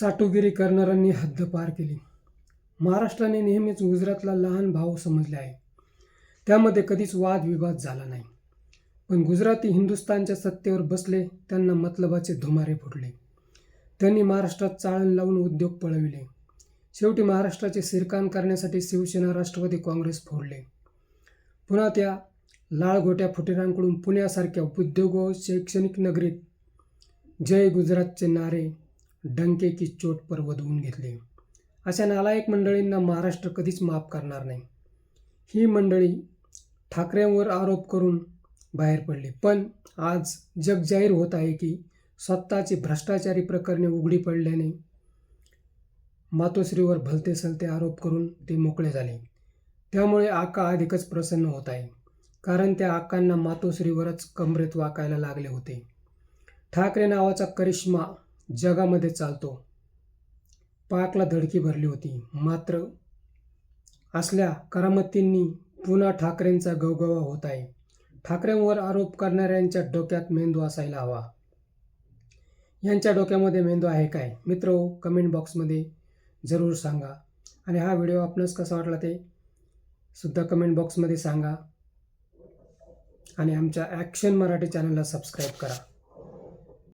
चाटोगिरी करणाऱ्यांनी हद्द पार केली. महाराष्ट्राने नेहमीच गुजरातला लहान भाऊ समजले आहे. त्यामध्ये कधीच वादविवाद झाला नाही. पण गुजराती हिंदुस्थानच्या सत्तेवर बसले त्यांना मतलबाचे धुमारे फुटले. त्यांनी महाराष्ट्रात चाळण लावून उद्योग पळविले. शेवटी महाराष्ट्राचे सिरकान करण्यासाठी शिवसेना राष्ट्रवादी काँग्रेस फोडले. पुन्हा त्या लाळगोट्या फुटेरांकडून पुण्यासारख्या उद्योग व शैक्षणिक नगरीत जय गुजरातचे नारे डंके की चोट पर वधवून घेतले. अशा नालायक मंडळींना महाराष्ट्र कधीच माफ करणार नाही. ही मंडळी ठाकरेंवर आरोप करून बाहेर पडली. पण आज जग जाहीर होत आहे की स्वतःची भ्रष्टाचारी प्रकरणे उघडी पडल्याने मातोश्रीवर भलते सलते आरोप करून ते मोकळे झाले. त्यामुळे आका अधिकच प्रसन्न होत आहे. कारण त्या आकांना मातोश्रीवरच कमरेत वाकायला लागले होते. ठाकरे नावाचा करिश्मा जगामध्ये चालतो. पाकला धडकी भरली होती. मात्र असल्या करामतींनी पुन्हा ठाकरेंचा गवगवा होत आहे. ठाकरेंवर आरोप करणाऱ्यांच्या डोक्यात मेंदू असायला हवा. यांच्या डोक्यामध्ये मेंदू आहे काय? मित्र कमेंट बॉक्समध्ये जरूर सांगा. आणि हा व्हिडिओ आपणास कसा वाटला ते सुद्धा कमेंट बॉक्समध्ये सांगा. आणि आमच्या ॲक्शन मराठी चॅनलला सबस्क्राईब करा.